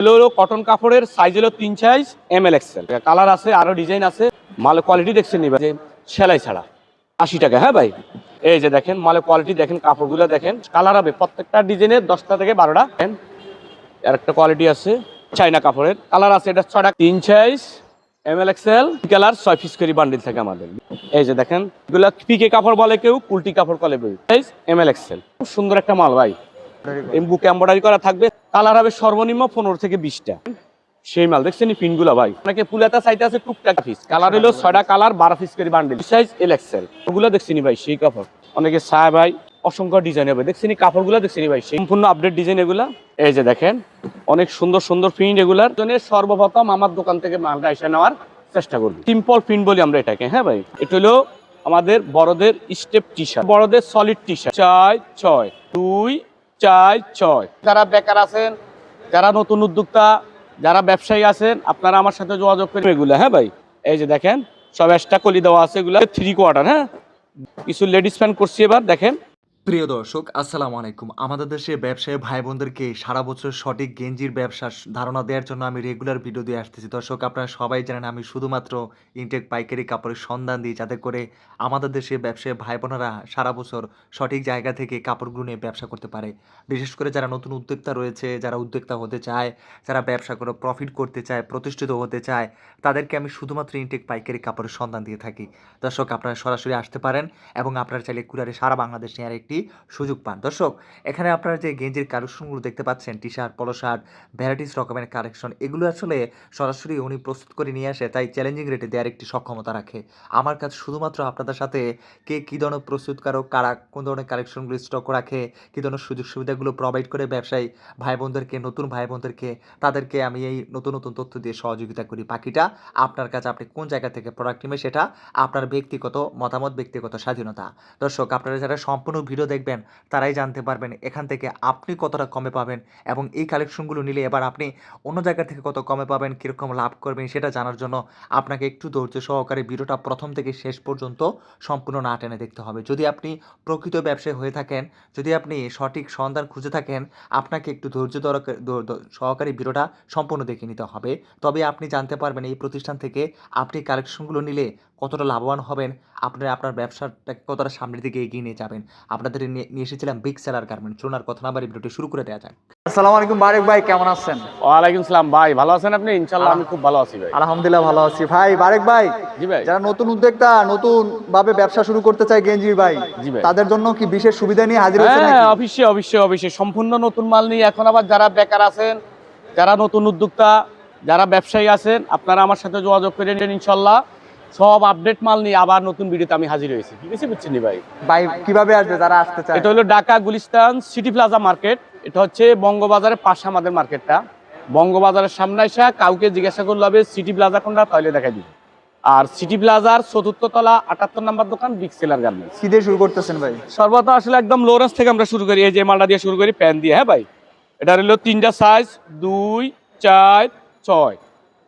হলো কটন কাপড়ের সাইজ হলো তিন size M L XL colour আছে, আরও ডিজাইন আছে। মালের কোয়ালিটি দেখছেন নিবা যে সেলাই ছাড়া। আশি টাকা হ্যাঁ ভাই? এই যে দেখেন মালের কোয়ালিটি দেখেন, কাপড়গুলো দেখেন। কালার হবে প্রত্যেকটা ডিজাইনের দশটা থেকে বারোটা। আর একটা কোয়ালিটি আছে চাইনা কাপড়ের। কালার আছে, এটা ছটা তিন size M L XL colour ছয় পিস করে বান্ডিল থাকে আমাদের। এই যে দেখেন, এগুলো পিকে কাপড় বলে কেউ, কুলটি কাপড় বলে কেউ। সাইজ এম এল এক্সেল খুব সুন্দর একটা মাল ভাই। বুকে এম্বয়ডারি করা থাকবে। কালার হবে সর্বনিম্ন পনেরো থেকে বিশটা। সেই মাল, দেখছেন পিনগুলো ভাই? আপনাকে পুলাতা সাইতে আছে টুকটাক পিস কালার হলো ছয়টা কালার বারো পিস করে বান্ডিল সাইজ এল এক্সেল ওগুলো দেখছেন ভাই, সেই কাপড়। অনেকে ছায় ভাই, অসংখ্য ডিজাইন হবে। দেখছেন কাপড়গুলো দেখছেন ভাই, সম্পূর্ণ আপডেট ডিজাইন এগুলা। এই যে দেখেন, অনেক সুন্দর সুন্দর প্রিন্ট এগুলার জন্য সর্বপ্রথম আমার দোকান থেকে মালটা এসে নেওয়ার চেষ্টা করবি। সিম্পল প্রিন্ট বলি আমরা এটাকে হ্যাঁ ভাই? এটা হলো আমাদের বড়দের স্টেপ টি শার্ট বড়দের সলিড টি শার্ট চার, ছয়, দুই চার ছয়। যারা বেকার আছেন যারা নতুন উদ্যোক্তা যারা ব্যবসায়ী আছেন আপনারা আমার সাথে যোগাযোগ করবেন এগুলো হ্যাঁ ভাই? এই যে দেখেন সব এক্সট্রা কলি দেওয়া আছে এগুলো থ্রি কোয়ার্টার হ্যাঁ? কিছু লেডিস প্যান্ট করছি এবার দেখেন। প্রিয় দর্শক, আসসালামু আলাইকুম। আমাদের দেশে ব্যবসায়ী ভাই বোনদেরকে সারা বছর সঠিক গেঞ্জির ব্যবসার ধারণা দেওয়ার জন্য আমি রেগুলার ভিডিও দিয়ে আসতেছি। দর্শক, আপনারা সবাই জানেন আমি শুধুমাত্র ইনটেক পাইকারি কাপড়ের সন্ধান দিই, যাতে করে আমাদের দেশে ব্যবসায়ী ভাই বোনেরা সারা বছর সঠিক জায়গা থেকে কাপড়গুলো নিয়ে ব্যবসা করতে পারে। বিশেষ করে যারা নতুন উদ্যোক্তা রয়েছে, যারা উদ্যোক্তা হতে চায়, যারা ব্যবসা করে প্রফিট করতে চায়, প্রতিষ্ঠিত হতে চায়, তাদেরকে আমি শুধুমাত্র ইনটেক পাইকারি কাপড়ের সন্ধান দিয়ে থাকি। দর্শক, আপনারা সরাসরি আসতে পারেন এবং আপনারা চাইলে কুরিয়ারে সারা বাংলাদেশ নেওয়ার একটি সুযোগ পান। দর্শক, এখানে আপনারা যে গেঞ্জির কালেকশনগুলো দেখতে পাচ্ছেন T shirt polo shirt varieties রকমের কালেকশন, এগুলো আসলে সরাসরি উনি প্রস্তুত করে নিয়ে আসে, তাই চ্যালেঞ্জিং রেটে দেওয়ার একটি সক্ষমতা রাখে। আমার কাছে শুধুমাত্র আপনাদের সাথে কে কী ধরনের প্রস্তুতকারক, কারা কোন ধরনের কালেকশনগুলো স্টক রাখে, কী ধরনের সুযোগ সুবিধাগুলো প্রোভাইড করে ব্যবসায়ী ভাই বোনদেরকে নতুন ভাই বোনদেরকে তাদেরকে আমি এই নতুন নতুন তথ্য দিয়ে সহযোগিতা করি। বাকিটা আপনার কাছে আপনি কোন জায়গা থেকে প্রোডাক্ট নেবে সেটা আপনার ব্যক্তিগত মতামত, ব্যক্তিগত স্বাধীনতা। দর্শক, আপনারা যারা সম্পূর্ণ ভিডিও দেখবেন, তারাই জানতে পারবেন এখান থেকে আপনি কতটা কমে পাবেন এবং এই কালেকশনগুলো নিলে এবার আপনি অন্য জায়গা থেকে কত কমে পাবেন, কীরকম লাভ করবেন সেটা জানার জন্য আপনাকে একটু ধৈর্য সহকারে ভিডিওটা প্রথম থেকে শেষ পর্যন্ত সম্পূর্ণ না টেনে দেখতে হবে। যদি আপনি প্রকৃত ব্যবসায়ী হয়ে থাকেন, যদি আপনি সঠিক সন্ধান খুঁজে থাকেন, আপনাকে একটু ধৈর্য সহকারে ভিডিওটা সম্পূর্ণ দেখে নিতে হবে। তবে আপনি জানতে পারবেন এই প্রতিষ্ঠান থেকে আপনি কালেকশনগুলো নিলে কতটা লাভবান হবেন আপনি আপনার ব্যবসাটাকে কতটা সামনের দিকে এগিয়ে নিয়ে যাবেন আপনাদের নিয়ে এসেছিলাম বিগ সেলার গার্মেন্ট চলুন কথা না বাড়ি ভিডিওটি শুরু করে দেওয়া যাক। আসসালামু আলাইকুম বারেক ভাই কেমন আছেন? ওয়ালাইকুম সালাম ভাই ভালো আছেন আপনি? ইনশাল্লাহ আমি খুব ভালো আছি ভাই। আলহামদুলিল্লাহ ভালো আছি। ভাই বারেক ভাই জি ভাই। যারা নতুন উদ্যোক্তা নতুন ভাবে ব্যবসা শুরু করতে চায় গেঞ্জি ভাই জি ভাই। তাদের জন্য কি বিশেষ সুবিধা নিয়ে হাজির হয়েছে হ্যাঁ নাকি? অবশ্যই অবশ্যই অবশ্যই। সম্পূর্ণ নতুন মাল নিয়ে এখন আবার যারা বেকার আছেন যারা নতুন উদ্যোক্তা যারা ব্যবসায়ী আছেন আপনারা আমার সাথে যোগাযোগ করে নিন ইনশাল্লাহ সব আপডেট মাল নিয়ে আবার নতুন ভিডিওতে আমি হাজির হয়েছি। ঠিক আছে বুঝছেন ভাই। ভাই কীভাবে আসবে? যারা আসতে চায়। এটা হলো Dhaka Gulistan city plaza market এটা হচ্ছে বঙ্গবাজারের পাশে আমাদের মার্কেটটা বঙ্গবাজারের সামনে এসে কাউকে জিজ্ঞাসা করলে হবে সিটি প্লাজা কোনটা? তাহলে দেখা দিবে। আর সিটি প্লাজার চতুর্থ তলা আটাত্তর নম্বর দোকান বিগ সেলার গার্মেন্টস কি দিয়ে শুরু করতেছেন ভাই। সর্বত আসলে একদম লো রেঞ্জ থেকে আমরা শুরু করি এই যে মালটা দিয়ে শুরু করি প্যান দিয়ে হ্যাঁ ভাই? এটা হলো তিনটা সাইজ দুই চার ছয়।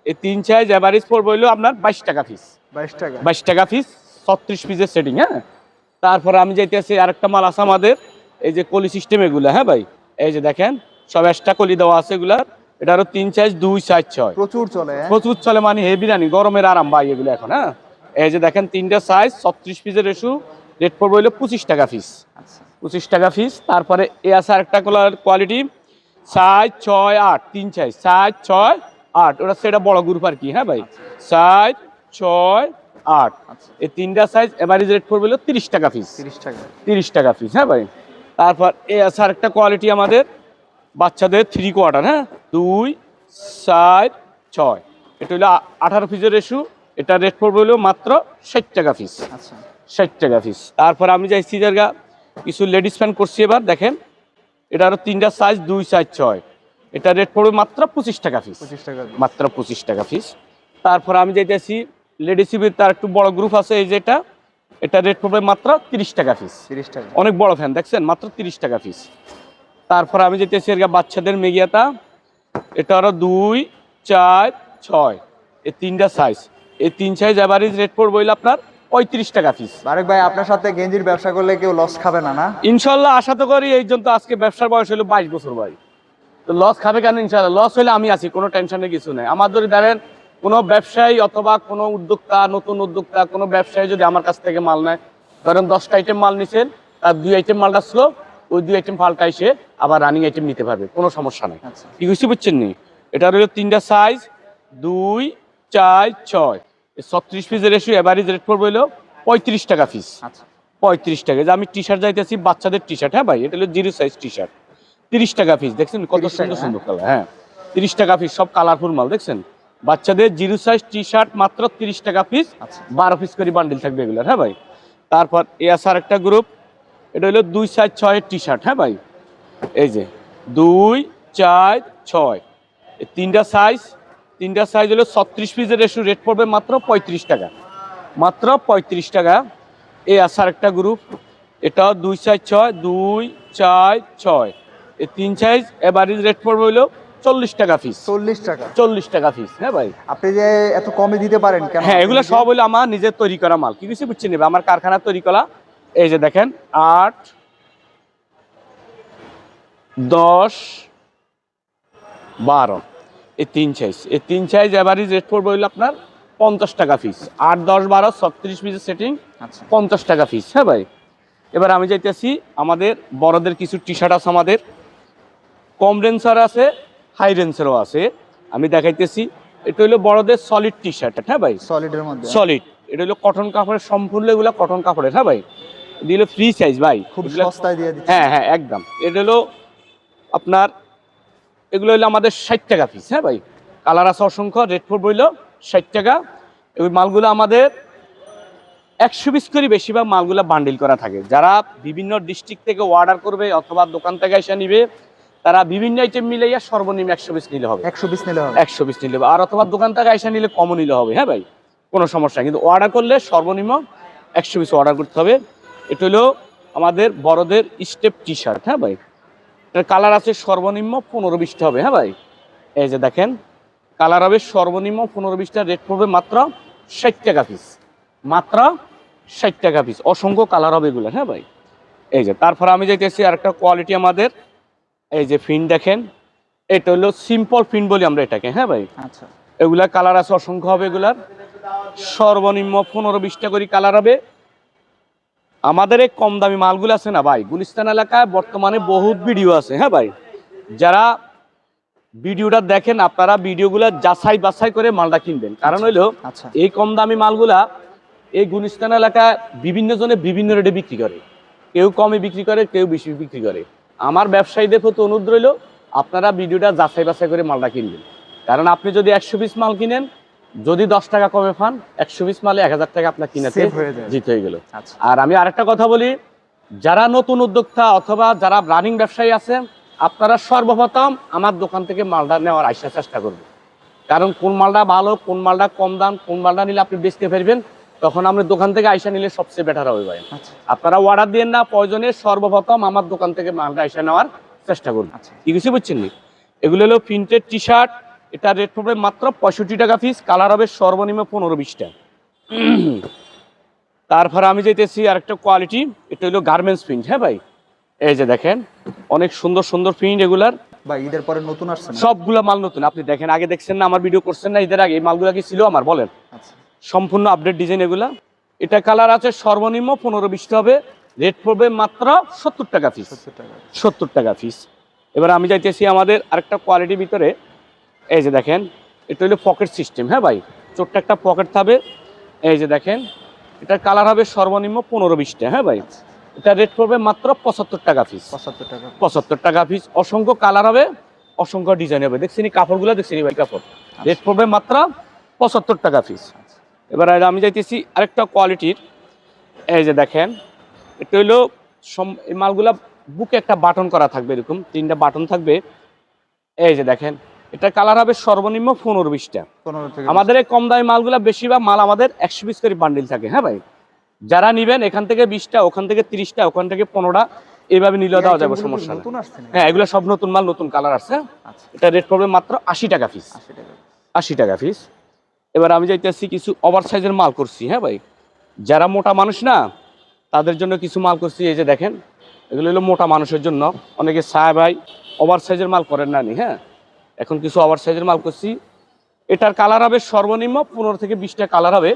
এই তিন সাইজ অ্যাভারেজ পড়বে হলো আপনার বাইশ টাকা পিস বাইশ টাকা। পিস ছত্রিশ পিসের সেটিং হ্যাঁ? তারপরে আমি যাইতেছি আরেকটা মাল আছে আমাদের এই যে কলি সিস্টেম এগুলো হ্যাঁ ভাই? এই যে দেখেন সব এক্সট্রা কলি দেওয়া আছে এগুলার এটা আরও তিন সাইজ দুই সাইজ ছয়। প্রচুর চলে হ্যাঁ? প্রচুর চলে মানে হেভি রানি গরমের আরাম ভাই এগুলো এখন হ্যাঁ? এই যে দেখেন তিনটা সাইজ ছত্রিশ পিসের রেশু রেট পড়বে হলো পঁচিশ টাকা পিস আচ্ছা। পঁচিশ টাকা পিস তারপরে এ আছে আরেকটা কলার কোয়ালিটি সাইজ ছয় আট তিন সাইজ সাইজ ছয় আট ওটা সেটা বড় গ্রুপ আর কি হ্যাঁ ভাই? সাইজ ছয় আট। আচ্ছা। এই তিনটা সাইজ এভারেজ রেট পড়বে হলো তিরিশ টাকা পিস তিরিশ টাকা। তিরিশ টাকা পিস হ্যাঁ ভাই? তারপর এ আছে আরেকটা কোয়ালিটি আমাদের বাচ্চাদের থ্রি কোয়ার্টার হ্যাঁ? দুই চার ছয়। এটা হলো আঠারো পিসের রেশু এটা রেট পড়বে হলো মাত্র ষাট টাকা পিস আচ্ছা। ষাট টাকা পিস তারপর আমি যাই সিজারগা কিছু লেডিস প্যান্ট করছি এবার দেখেন এটা আরও তিনটা সাইজ দুই সাইজ ছয়। এটা রেট পড়বে মাত্র পঁচিশ টাকা পিস পঁচিশ টাকা মাত্র পঁচিশ টাকা পিস তারপর আমি যাইতেছি লেডিস সিবির তার একটু বড় গ্রুপ আছে এই যেটা এটা রেট পড়বে মাত্র তিরিশ টাকা পিস তিরিশ টাকা। অনেক বড় ফ্যান দেখছেন? মাত্র তিরিশ টাকা পিস তারপর আমি যেতেছি এর বাচ্চাদের মেগিয়াটা এটা আরও দুই চার ছয়। এই তিনটা সাইজ এই তিন সাইজ অ্যাভারেজ রেট পড়বে হইল আপনার পঁয়ত্রিশ টাকা পিস আরেক ভাই আপনার সাথে গেঞ্জির ব্যবসা করলে কেউ লস খাবে না না? ইনশাল্লাহ আশা তো করি এই জন্য আজকে ব্যবসার বয়স হলো বাইশ বছর ভাই। তো লস খাবে কেন ইনশাল্লাহ? লস হলে আমি আছি কোনো টেনশনের কিছু নেই। আমার যদি ধরেন কোনো ব্যবসায়ী অথবা কোনো উদ্যোক্তা নতুন উদ্যোক্তা কোনো ব্যবসায়ী যদি আমার কাছ থেকে মাল নেয় ধরেন দশটা আইটেম মাল নিছেন তার দুই আইটেম মালটা স্লো ওই দুই আইটেম পাল্টা এসে আবার রানিং আইটেম নিতে পারবে কোনো সমস্যা নেই। আচ্ছা। কি বুঝতে পারছেন নি? এটা হলো তিনটা সাইজ দুই চার ছয়। ছত্রিশ পিসের রেশিও অ্যাভারেজ রেট পড়বে হলো পঁয়ত্রিশ টাকা পিস আচ্ছা। পঁয়ত্রিশ টাকা। যে আমি টি শার্ট যাইতেছি বাচ্চাদের টি শার্ট হ্যাঁ ভাই? এটা হলো জিরো সাইজ টি শার্ট তিরিশ টাকা পিস দেখছেন কত 30 সুন্দর সুন্দর কালার হ্যাঁ। তিরিশ টাকা পিস সব কালারফুল মাল দেখছেন? বাচ্চাদের জিরো সাইজ টি শার্ট মাত্র তিরিশ টাকা পিস আচ্ছা। বারো পিস করে বান্ডিল থাকবে এগুলোর হ্যাঁ ভাই? তারপর এ আছে আর একটা গ্রুপ এটা হলো দুই সাইজ ছয়ের টি শার্ট হ্যাঁ ভাই? এই যে দুই চার ছয়। এই তিনটা সাইজ তিনটা সাইজ হলো ছত্রিশ পিসের রেশু রেট পড়বে মাত্র পঁয়ত্রিশ টাকা। মাত্র পঁয়ত্রিশ টাকা। এই আছে আর একটা গ্রুপ এটাও দুই সাইজ ছয় দুই চার ছয়। এই তিন সাইজ এভারেজ রেট পড়বে হলো চল্লিশ টাকা পিস চল্লিশ টাকা। চল্লিশ টাকা পিস হ্যাঁ ভাই। আপনি যে এত কমে দিতে পারেন কেন হ্যাঁ এগুলো সব হলো আমার নিজের তৈরি করা মাল। কি কিছু বুঝছে নেবে আমার কারখানার তৈরি করা এই যে দেখেন আট দশ বারো। এই তিন সাইজ এই তিন সাইজ এভারেজ রেট পড়বে হলো আপনার পঞ্চাশ টাকা পিস আট দশ বারো ছত্রিশ পিসের সেটিং আচ্ছা। পঞ্চাশ টাকা পিস হ্যাঁ ভাই। এবার আমি যাইতেছি আমাদের বড়দের কিছু টি শার্ট আছে আমাদের। কম রেঞ্জের আছে হাই রেঞ্জেরও আছে। আমি দেখাইতেছি এটা হলো বড়দের সলিড টি শার্ট হ্যাঁ ভাই? সলিডের মধ্যে। সলিড এটা হলো কটন কাপড়ের সম্পূর্ণ এগুলো কটন কাপড়ের হ্যাঁ ভাই? হলো ফ্রি সাইজ ভাই। খুব সস্তায় দিয়ে দিচ্ছে। হ্যাঁ হ্যাঁ একদম। এটা হলো আপনার এগুলো হলো আমাদের ষাট টাকা পিস হ্যাঁ ভাই? কালার আছে অসংখ্য রেট পড়বে হইল ষাট টাকা। ওই মালগুলো আমাদের একশো পিস করে বেশিরভাগ মালগুলো বান্ডিল করা থাকে। যারা বিভিন্ন ডিস্ট্রিক্ট থেকে অর্ডার করবে অথবা দোকান থেকে এসে নিবে তারা বিভিন্ন আইটেম মিলাইয়া সর্বনিম্ন একশো পিস নিলে হবে। একশো পিস নিলে হবে। একশো পিস নিলে হবে। আর অথবা দোকান থেকে এসে নিলে কমও নিলে হবে। হ্যাঁ ভাই? কোনো সমস্যা। কিন্তু অর্ডার করলে সর্বনিম্ন একশো পিস অর্ডার করতে হবে। এটা হলো আমাদের বড়দের স্টেপ টি শার্ট হ্যাঁ ভাই? এটার কালার আছে সর্বনিম্ন পনেরো বিশটা হবে। হ্যাঁ ভাই? এই যে দেখেন কালার হবে সর্বনিম্ন পনেরো বিশটা রেট পড়বে মাত্র ষাট টাকা পিস মাত্র ষাট টাকা পিস অসংখ্য কালার হবে এগুলো। হ্যাঁ ভাই? এই যে তারপর আমি যাইতেছি আরেকটা কোয়ালিটি আমাদের এই যে ফিন দেখেন এটা হলো সিম্পল ফিন বলি আমরা এটাকে হ্যাঁ ভাই? আচ্ছা। এগুলা কালার আছে অসংখ্য হবে এগুলার। সর্বনিম্ন পনেরো বিশটা করে কালার হবে। আমাদের এই কম দামি মালগুলো আছে না ভাই? গুলিস্তান এলাকায় বর্তমানে বহুত ভিডিও আছে হ্যাঁ ভাই? যারা ভিডিওটা দেখেন আপনারা ভিডিওগুলো যাচাই বাছাই করে মালটা কিনবেন। কারণ হইল আচ্ছা। এই কম দামি মালগুলা এই গুলিস্তান এলাকায় বিভিন্ন জনে বিভিন্ন রেটে বিক্রি করে। কেউ কমে বিক্রি করে কেউ বেশি বিক্রি করে। আমার ব্যবসায়ীদের প্রতি অনুরোধ রইল আপনারা ভিডিওটা যাচাই বাছাই করে মালটা কিনবেন। কারণ আপনি যদি একশো পিস মাল কিনেন যদি দশ টাকা কমে পান একশো পিস মালে এক হাজার টাকা আপনার কিনাতে। জিত হয়ে গেল। আচ্ছা। আর আমি আরেকটা কথা বলি যারা নতুন উদ্যোক্তা অথবা যারা রানিং ব্যবসায়ী আছে আপনারা সর্বপ্রথম আমার দোকান থেকে মালটা নেওয়ার আইসা চেষ্টা করবেন। কারণ কোন মালটা ভালো কোন মালটা কম দাম কোন মালটা নিলে আপনি বেচতে পারবেন তখন আমরা দোকান থেকে আইসা নিলে সবচেয়ে বেটার হবে ভাই। আচ্ছা। আপনারা অর্ডার দিয়ে না প্রয়োজনে সর্বপ্রথম আমার দোকান থেকে মালটা আইসা নেওয়ার চেষ্টা করবেন আচ্ছা। কি কিছু বুঝছেন নি? এগুলো হলো প্রিন্টেড টি শার্ট এটা রেট পড়বে মাত্র পঁয়ষট্টি টাকা পিস কালার হবে সর্বনিম্ন পনেরো বিশটা তারপরে আমি যেতেছি আরেকটা কোয়ালিটি এটা হলো গার্মেন্টস প্রিন্ট হ্যাঁ ভাই? এই যে দেখেন অনেক সুন্দর সুন্দর প্রিন্ট এগুলার। ভাই ঈদের পরে নতুন আসছে সবগুলা মাল নতুন। আপনি দেখেন আগে দেখছেন না আমার ভিডিও করছেন না ঈদের আগে এই মালগুলা কি ছিল আমার? বলেন। আচ্ছা। সম্পূর্ণ আপডেট ডিজাইন এগুলা। এটা কালার আছে সর্বনিম্ন পনেরো বিশটা হবে। রেট পড়বে মাত্র সত্তর টাকা পিস সত্তর টাকা পিস এবার আমি যাইতেছি আমাদের আরেকটা কোয়ালিটির ভিতরে। এই যে দেখেন এটা হলো পকেট সিস্টেম হ্যাঁ ভাই? ছোট্ট একটা পকেট থাকবে। এই যে দেখেন এটার কালার হবে সর্বনিম্ন পনেরো বিশটা হ্যাঁ ভাই? আচ্ছা এটা রেট পড়বে মাত্র পঁচাত্তর টাকা পিস পঁচাত্তর টাকা পঁচাত্তর টাকা পিস অসংখ্য কালার হবে অসংখ্য ডিজাইন হবে। দেখছিনি কাপড়গুলো দেখছিনি ভাই কাপড়? রেট পড়বে মাত্র পঁচাত্তর টাকা পিস এবার আমি যাইতেছি আরেকটা কোয়ালিটির। এই যে দেখেন এটা হইল এই মালগুলা বুকে একটা বাটন করা থাকবে এরকম তিনটা বাটন থাকবে। এই যে দেখেন এটা কালার হবে সর্বনিম্ন পনেরো বিশটা। আমাদের এই কম দামি মালগুলা বেশিরভাগ মাল আমাদের একশো পিস করে বান্ডিল থাকে হ্যাঁ ভাই? যারা নিবেন এখান থেকে বিশটা ওখান থেকে তিরিশটা ওখান থেকে পনেরোটা এইভাবে নিলেও দেওয়া যাবে সমস্যা হ্যাঁ এগুলো সব নতুন মাল নতুন কালার আছে আচ্ছা। এটা রেট পড়বে মাত্র আশি টাকা পিস আশি টাকা পিস এবার আমি যাইতেছি কিছু ওভার সাইজের মাল করছি হ্যাঁ ভাই? যারা মোটা মানুষ না তাদের জন্য কিছু মাল করছি এই যে দেখেন এগুলো হলো মোটা মানুষের জন্য। অনেকে ছায় ভাই ওভার সাইজের মাল করেন না নি হ্যাঁ? এখন কিছু ওভার সাইজের মাল করছি। এটার কালার হবে সর্বনিম্ন পনেরো থেকে বিশটা কালার হবে।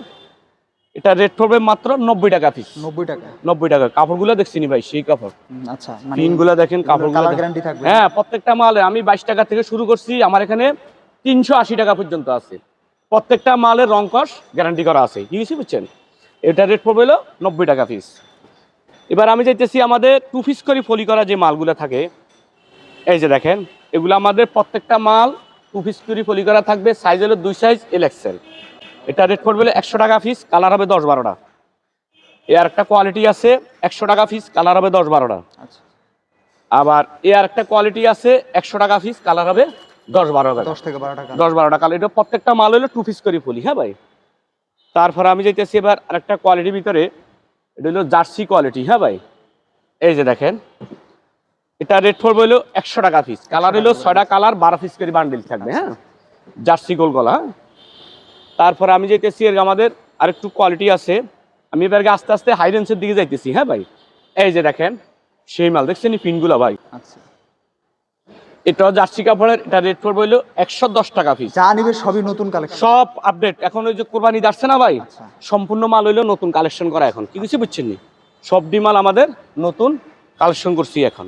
এটা রেট পড়বে মাত্র নব্বই টাকা পিস নব্বই টাকা। নব্বই টাকা। কাপড়গুলো দেখছি নি ভাই সেই কাপড়। আচ্ছা মানে পিনগুলো দেখেন কাপড়গুলো হ্যাঁ প্রত্যেকটা মালে আমি বাইশ টাকা থেকে শুরু করছি আমার এখানে তিনশো আশি টাকা পর্যন্ত আছে। প্রত্যেকটা মালের রং কস গ্যারান্টি করা আছে। কি বুঝছি বুঝছেন? এটা রেট পড়বে হলো নব্বই টাকা পিস এবার আমি চাইতেছি আমাদের টু পিস করে ফলি করা যে মালগুলো থাকে এই যে দেখেন এগুলো আমাদের প্রত্যেকটা মাল টু পিস করে ফলি করা থাকবে সাইজ হলো দুই সাইজ এল এক্সেল এটা রেট পড়বে হলো একশো টাকা পিস কালার হবে দশ বারোটা। এর একটা কোয়ালিটি আছে একশো টাকা পিস কালার হবে দশ বারোটা। আচ্ছা। আবার এ আর একটা কোয়ালিটি আছে একশো টাকা পিস কালার হবে দশ বারো টাকা। দশ থেকে বারো টাকা। দশ বারো টাকা। এটা প্রত্যেকটা মাল হলো টু পিস করে ফুলি। হ্যাঁ ভাই? তারপরে আমি যাইতেছি এবার আরেকটা কোয়ালিটির ভিতরে। এটা হলো জার্সি কোয়ালিটি হ্যাঁ ভাই? এই যে দেখেন। এটা রেট পড়বে হলো একশো টাকা পিস কালার হলো ছয়টা কালার বারো পিস করে বান্ডিল থাকবে হ্যাঁ? জার্সি গোল গলা হ্যাঁ? তারপরে আমি যাইতেছি এর আমাদের আরেকটু কোয়ালিটি আছে। আমি এবার আস্তে আস্তে হাই রেঞ্জের দিকে যাইতেছি হ্যাঁ ভাই? এই যে দেখেন সেই মাল। দেখছেন এই পিনগুলো ভাই? আচ্ছা। এটা জার্সি কাপড়ের এটা রেট পড়বে হলো একশো দশ টাকা পিস যা নিবে সবই নতুন কালেকশন সব আপডেট এখন ওই যে কোরবানি যাচ্ছে না ভাই? আচ্ছা। সম্পূর্ণ মাল হইল নতুন কালেকশন করা এখন। কি কিছু বুঝছেন নি? সব মাল আমাদের নতুন কালেকশন করছি এখন।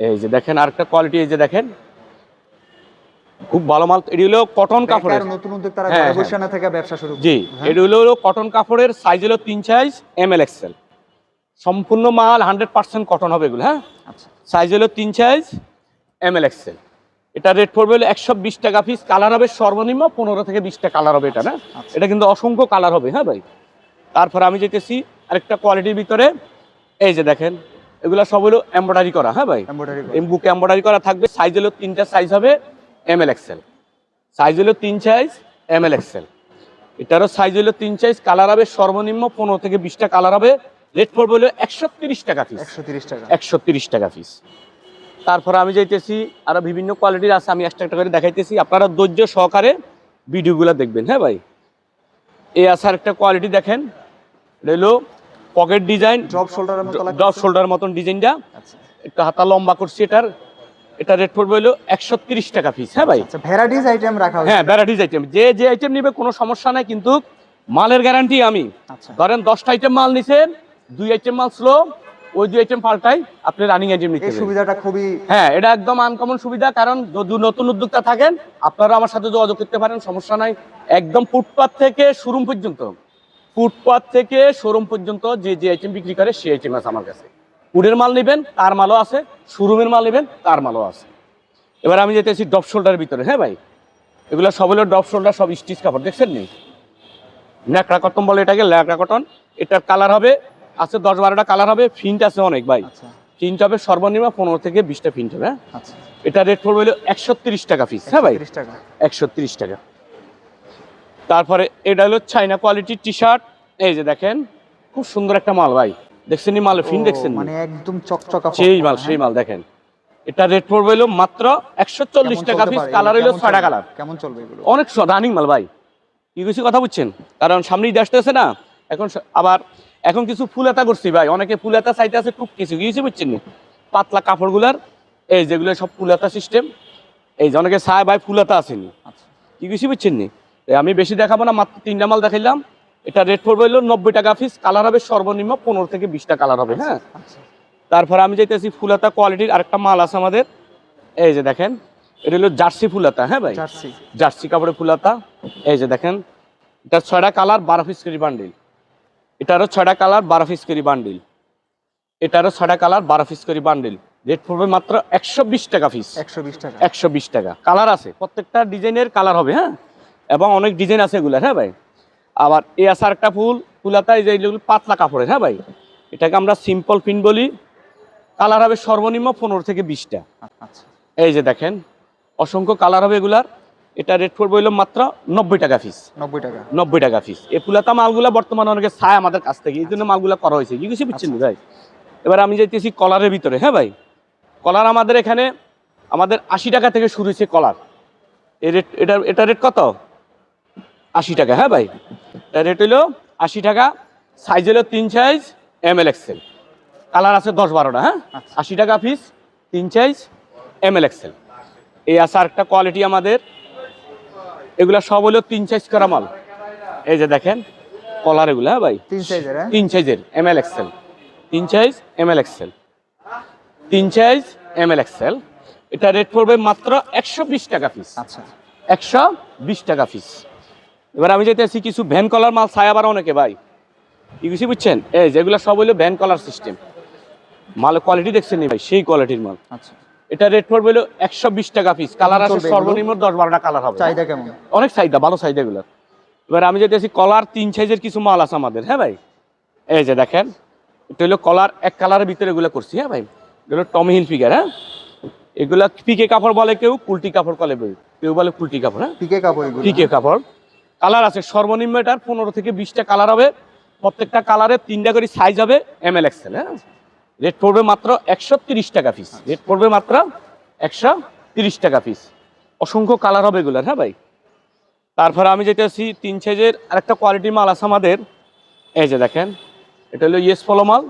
এই যে দেখেন আরেকটা কোয়ালিটি এই যে দেখেন। খুব ভালো মাল। এটি হলো কটন কাপড়ের। নতুন উদ্যোক্তারা হ্যাঁ, ঘরে হ্যাঁ। বসে না থেকে ব্যবসা শুরু। জি হ্যাঁ। এটি হলো কটন কাপড়ের সাইজ হলো তিন সাইজ এম এল এক্সেল সম্পূর্ণ মাল হান্ড্রেড পার্সেন্ট কটন হবে এগুলো হ্যাঁ? আচ্ছা। সাইজ হলো তিন সাইজ এম এল এক্সেল এটা রেট পড়বে হলো একশো বিশ টাকা পিস কালার হবে সর্বনিম্ন পনেরো থেকে বিশটা কালার হবে এটা না? আচ্ছা। এটা কিন্তু অসংখ্য কালার হবে হ্যাঁ ভাই? তারপর আমি যেতেছি আরেকটা কোয়ালিটির ভিতরে। এই যে দেখেন এগুলো সব হলো এমব্রয়ডারি করা হ্যাঁ ভাই? বুকে এমব্রয়ডারি করা থাকবে সাইজ হলো তিনটা সাইজ হবে এম এল এক্সেল সাইজ হলো তিন সাইজ এম এল এক্সেল এটারও সাইজ হলো তিন সাইজ কালার হবে সর্বনিম্ন পনেরো থেকে বিশটা কালার হবে রেট পড়বে হলো একশো টাকা পিস একশো তিরিশ টাকা। একশো তিরিশ টাকা পিস তারপরে আমি যাইতেছি আরও বিভিন্ন কোয়ালিটির আছে আমি একটা একটা করে দেখাইতেছি। আপনারা ধৈর্য সহকারে ভিডিওগুলো দেখবেন হ্যাঁ ভাই? এই আছে একটা কোয়ালিটি দেখেন এটা হলো pocket design drop shoulder drop shoulder মতন ডিজাইনটা আচ্ছা। একটু হাতা লম্বা করছি এটার এটা রেট পড়বে হলো একশো তিরিশ টাকা পিস হ্যাঁ ভাই? আচ্ছা ভ্যারাইটিস আইটেম রাখা হ্যাঁ ভ্যারাইটিস আইটেম যে যে আইটেম নিবে কোনো সমস্যা নাই কিন্তু মালের গ্যারান্টি আমি। আচ্ছা। ধরেন দশটা আইটেম মাল নিছেন দুই আইটেম মাল স্লো ওই দুই আইটেম পাল্টাই আপনি রানিং আইটেম নিতে এই সুবিধাটা খুবই হ্যাঁ এটা একদম আনকমন সুবিধা কারণ যদি নতুন উদ্যোক্তা থাকেন আপনারা আমার সাথে যোগাযোগ করতে পারেন সমস্যা নাই। একদম ফুটপাথ থেকে শোরুম পর্যন্ত ফুটপাথ থেকে শোরুম পর্যন্ত যে যে আইটেম বিক্রি করে সেই আইটেম আছে আমার কাছে। উডের মাল নেবেন তার মালও আছে শোরুমের মাল নেবেন তার মালও আছে। এবার আমি যেতেছি ডপ শোল্ডারের ভিতরে হ্যাঁ ভাই? এগুলো সব হলো ডপ শোল্ডার সব স্টিচ কাপড় দেখছেন নি? ন্যাকড়া কটন বলে এটাকে ল্যাকড়া কটন এটার কালার হবে আছে দশ বারোটা কালার হবে ফিন্ট আছে অনেক ভাই। আচ্ছা। প্রিন্ট হবে সর্বনিম্ন পনেরো থেকে বিশটা প্রিন্ট হবে হ্যাঁ? আচ্ছা। এটা রেট পড়বে হলো একশো তিরিশ টাকা পিস হ্যাঁ ভাই? একশো তিরিশ টাকা। তারপরে এটা হলো চাইনা কোয়ালিটির টি শার্ট এই যে দেখেন খুব সুন্দর একটা মাল ভাই। দেখছেন মাল? ফিন দেখছেন? মানে একদম চকচকা সেই মাল হ্যাঁ? সেই মাল দেখেন। এটা রেট পড়বে হলো মাত্র একশো চল্লিশ টাকা পিস কালার হলো কেমন ছয়টা কালার কেমন চলবে অনেক রানিং মাল ভাই। কি কিছু কথা বুঝছেন? কারণ সামনেই দেশ আসতেছে না এখন আবার এখন কিছু ফুলাতা করছি ভাই। অনেকে ফুলাতা চাইতে আছে খুব কিছু কিছু বুঝছেন নি? পাতলা কাপড়গুলার এই যেগুলো সব ফুলাতা সিস্টেম এই যে অনেকে চায় ভাই ফুলাতা আসেনি আচ্ছা। কি কিছু বুঝছেন নি? আমি বেশি দেখাবো না মাত্র তিনটা মাল দেখাইলাম। এটা রেট পড়বে হলো নব্বই টাকা পিস কালার হবে সর্বনিম্ন পনেরো থেকে বিশটা কালার হবে হ্যাঁ? আচ্ছা। তারপরে আমি যাইতেছি ফুলাতা কোয়ালিটির আরেকটা মাল আছে আমাদের। এই যে দেখেন এটা হলো জার্সি ফুলাতা হ্যাঁ ভাই? জার্সি। জার্সি কাপড়ে ফুলাতা। এই যে দেখেন এটা ছয়টা কালার বারো পিস করে বান্ডিল এটারও ছয়টা কালার বারো পিস করি বান্ডিল। এটারও ছয়টা কালার বারো পিস করি বান্ডিল। রেট পড়বে মাত্র একশো বিশ টাকা পিস একশো বিশ টাকা। একশো বিশ টাকা। কালার আছে। প্রত্যেকটা ডিজাইনের কালার হবে হ্যাঁ? এবং অনেক ডিজাইন আছে এগুলার হ্যাঁ ভাই? আবার এই আছে একটা ফুল ফুলাতা এই যে এগুলো পাতলা কাপড়ের হ্যাঁ ভাই? এটাকে আমরা সিম্পল পিন বলি। কালার হবে সর্বনিম্ন পনেরো থেকে বিশটা। আচ্ছা। এই যে দেখেন অসংখ্য কালার হবে এগুলার। এটা রেট পড়বে হলো মাত্র নব্বই টাকা পিস নব্বই টাকা। নব্বই টাকা পিস এই পুলাতা মালগুলা বর্তমানে অনেকে চায় আমাদের কাছ থেকে এই জন্য মালগুলা করা হয়েছে। কি কিছু বুঝছেন ভাই? এবার আমি যাইতেছি কলারের ভিতরে হ্যাঁ ভাই? কলার আমাদের এখানে আমাদের আশি টাকা থেকে শুরু হয়েছে কলার। এ রেট এটা এটা রেট কত? আশি টাকা হ্যাঁ ভাই? এটা রেট হইল আশি টাকা সাইজ হলো তিন size M L XL colour আছে দশ বারোটা হ্যাঁ? আচ্ছা। আশি টাকা পিস তিন সাইজ এম এল এক্সেল এই আছে আরেকটা কোয়ালিটি আমাদের এগুলা সব হলো তিন সাইজ করা মাল। এই যে দেখেন কলার এগুলো হ্যাঁ ভাই। তিন সাইজের হ্যাঁ? তিন সাইজের এম এল এক্সেল তিন সাইজ এম এল এক্সেল তিন সাইজ এম এল এক্সেল এটা রেট পড়বে মাত্র একশো বিশ টাকা পিস আচ্ছা। একশো বিশ টাকা পিস এবার আমি যেতেছি কিছু ভ্যান কলার মাল ছায় আবার অনেকে ভাই। কিছু বুঝছেন? এই যেগুলো সব হলো ভ্যান কলার সিস্টেম মাল কোয়ালিটি দেখছেন নি ভাই? সেই কোয়ালিটির মাল। আচ্ছা। এটা রেট পড়বে হলো একশো বিশ টাকা পিস কালার আছে সর্বনিম্ন দশ বারোটা কালার হবে। চাহিদা কেমন? অনেক চাহিদা ভালো চাহিদা এগুলো। এবার আমি যেতেছি কলার তিন সাইজের কিছু মাল আছে আমাদের হ্যাঁ ভাই? এই যে দেখেন এটা হলো কলার এক কালারের ভিতরে এগুলো করছি হ্যাঁ ভাই? এগুলো টমি হিল ফিগার হ্যাঁ? এগুলা পিকে কাপড় বলে কেউ কুলটি কাপড় বলে কেউ বলে কুলটি কাপড় হ্যাঁ? পিকে কাপড় পিকে কাপড়। কালার আছে সর্বনিম্ন এটার পনেরো থেকে বিশটা কালার হবে। প্রত্যেকটা কালারে তিনটা করে সাইজ হবে এম এল এক্সেল হ্যাঁ? রেট পড়বে মাত্র একশো তিরিশ টাকা পিস রেট পড়বে মাত্র একশো তিরিশ টাকা পিস অসংখ্য কালার হবে এগুলার হ্যাঁ ভাই? তারপরে আমি যেটা আছি তিন সাইজের আরেকটা কোয়ালিটি মাল আছে আমাদের। এই যে দেখেন এটা হলো ইয়েস ফলো মাল।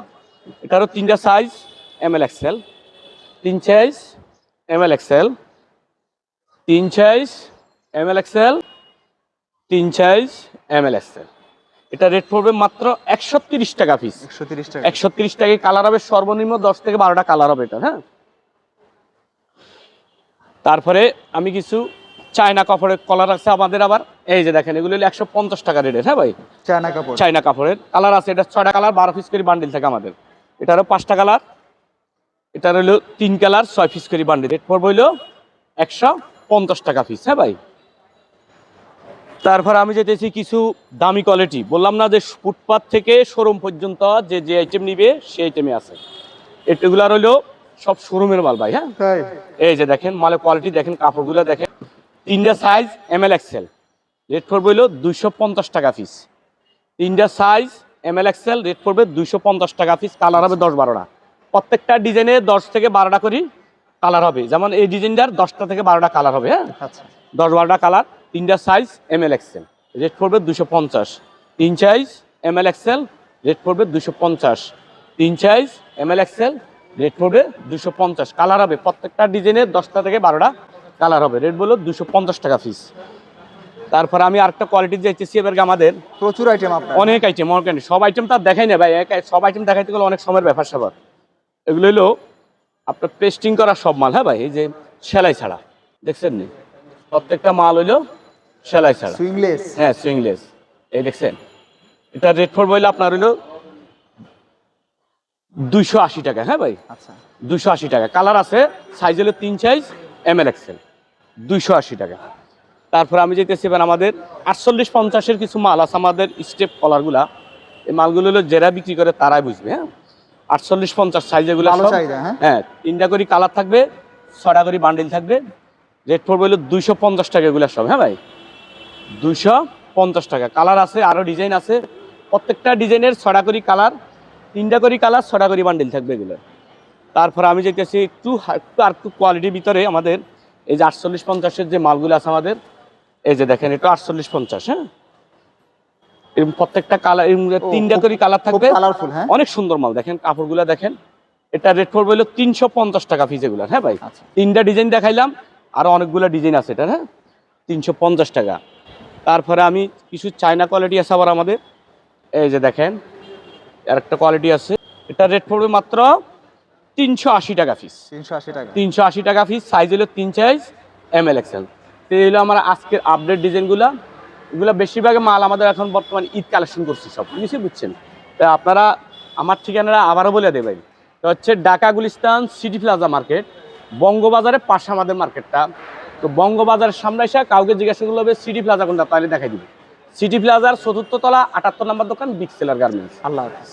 এটারও তিনটা সাইজ এম এল এক্সেল তিন সাইজ এম এল এক্সেল তিন সাইজ এম এল এক্সেল তিন সাইজ এম এল এক্সেল এটা রেট পড়বে মাত্র একশো তিরিশ টাকা পিস একশো তিরিশ টাকা। একশো তিরিশ টাকায় কালার হবে সর্বনিম্ন দশ থেকে বারোটা কালার হবে এটা হ্যাঁ? তারপরে আমি কিছু চায়না কাপড়ের কলার আছে আমাদের আবার। এই যে দেখেন এগুলো হলো একশো পঞ্চাশ টাকা রেটের হ্যাঁ ভাই? চায়না কাপড়। চায়না কাপড়ের কালার আছে এটা ছয়টা কালার বারো পিস করে বান্ডিল থাকে আমাদের। এটা হলো পাঁচটা কালার এটা হলো তিন কালার ছয় পিস করে বান্ডিল রেট পড়বে হলো একশো পঞ্চাশ টাকা পিস হ্যাঁ ভাই? তারপর আমি যেতেছি কিছু দামি কোয়ালিটি বললাম না যে ফুটপাথ থেকে শোরুম পর্যন্ত যে যে আইটেম নিবে সেই আইটেমে আছে। এগুলার হলো সব শোরুমের মাল ভাই হ্যাঁ? এই যে দেখেন মালের কোয়ালিটি দেখেন কাপড়গুলো দেখেন। তিনটা size M L XL rate পড়বে হলো দুইশো পঞ্চাশ টাকা পিস তিনটা size M L XL rate পড়বে দুইশো পঞ্চাশ টাকা পিস কালার হবে দশ বারোটা। প্রত্যেকটা ডিজাইনে দশ থেকে বারোটা করি কালার হবে। যেমন এই ডিজাইনটার দশটা থেকে বারোটা কালার হবে হ্যাঁ? আচ্ছা। দশ বারোটা কালার তিনটা size M L XL rate পড়বে দুশো পঞ্চাশ। তিন size M L XL rate পড়বে দুশো পঞ্চাশ। তিন size M L XL rate পড়বে দুশো পঞ্চাশ। কালার হবে প্রত্যেকটা ডিজাইনের দশটা থেকে বারোটা কালার হবে। রেট বলল দুশো পঞ্চাশ টাকা পিস তারপর আমি আরেকটা কোয়ালিটি যাইতেছি এবার আমাদের প্রচুর আইটেম অনেক আইটেম অনেক। সব আইটেম তার দেখাই না ভাই এক- সব আইটেম দেখাইতে গেলে অনেক সময়ের ব্যাপার স্যাপার। এগুলো হলো আপনার পেস্টিং করা সব মাল হ্যাঁ ভাই? এই যে সেলাই ছাড়া দেখছেন নি? প্রত্যেকটা মাল হইল সেলাই ছাড়া। সুইংলেস হ্যাঁ সুইংলেস এই দেখছেন? এটা রেট পড়বে হইল আপনার হইল দুইশো আশি টাকা হ্যাঁ ভাই? আচ্ছা। দুশো আশি টাকা। কালার আছে সাইজ হলো তিন সাইজ এম এল এক্সেল দুইশো আশি টাকা। তারপর আমি যেতেছি এবার আমাদের আটচল্লিশ পঞ্চাশের কিছু মাল আছে আমাদের স্টেপ কলারগুলা এই মালগুলো হলো যারা বিক্রি করে তারাই বুঝবে হ্যাঁ? আটচল্লিশ পঞ্চাশ সাইজ এগুলো হ্যাঁ? হ্যাঁ তিনটা করে কালার থাকবে ছটা করে বান্ডিল থাকবে। রেট পড়বে হলো দুইশো পঞ্চাশ টাকা এগুলো সব হ্যাঁ ভাই? দুইশো পঞ্চাশ টাকা। কালার আছে আরও ডিজাইন আছে। প্রত্যেকটা ডিজাইনের ছটা করি কালার তিনটা করে কালার ছটা করে বান্ডিল থাকবে এগুলো তারপর আমি যেতেছি একটু একটু আর একটু কোয়ালিটির ভিতরে আমাদের এই যে আটচল্লিশ পঞ্চাশের যে মালগুলো আছে আমাদের এই যে দেখেন এটা আটচল্লিশ পঞ্চাশ হ্যাঁ? এরকম প্রত্যেকটা কালার তিনটা করে কালার থাকবে। কালারফুল হ্যাঁ? অনেক সুন্দর মাল দেখেন কাপড়গুলো দেখেন। এটা রেট পড়বে হলো তিনশো পঞ্চাশ টাকা পিস এগুলো হ্যাঁ ভাই? আচ্ছা। তিনটা ডিজাইন দেখাইলাম আরও অনেকগুলো ডিজাইন আছে এটা হ্যাঁ? তিনশো পঞ্চাশ টাকা। তারপরে আমি কিছু চায়না কোয়ালিটি আছে আবার আমাদের। এই যে দেখেন আর একটা কোয়ালিটি আছে। এটা রেট পড়বে মাত্র তিনশো আশি টাকা পিস তিনশো আশি টাকা। তিনশো আশি টাকা পিস সাইজ হলো তিন সাইজ এম এল এক্সেল তো এই হলো আমার আজকের আপডেট ডিজাইনগুলো এগুলো বেশিরভাগ মাল আমাদের এখন বর্তমানে ঈদ কালেকশন করছি সব কিছু বুঝছেন? তা আপনারা আমার ঠিকানাটা আবারও বলে দেবেন তো হচ্ছে Dhaka Gulistan city plaza market বঙ্গবাজারের পাশে আমাদের মার্কেটটা তো বঙ্গবাজার সামনে কাউকে জিজ্ঞাসা করলে হবে সিটি প্লাজা কোনটা? তাহলে দেখাই দিবে। সিটি প্লাজার চতুর্থ তলা, আটাত্তর নম্বর দোকান বিগ সেলার গার্মেন্টস আল্লাহ হাফিজ।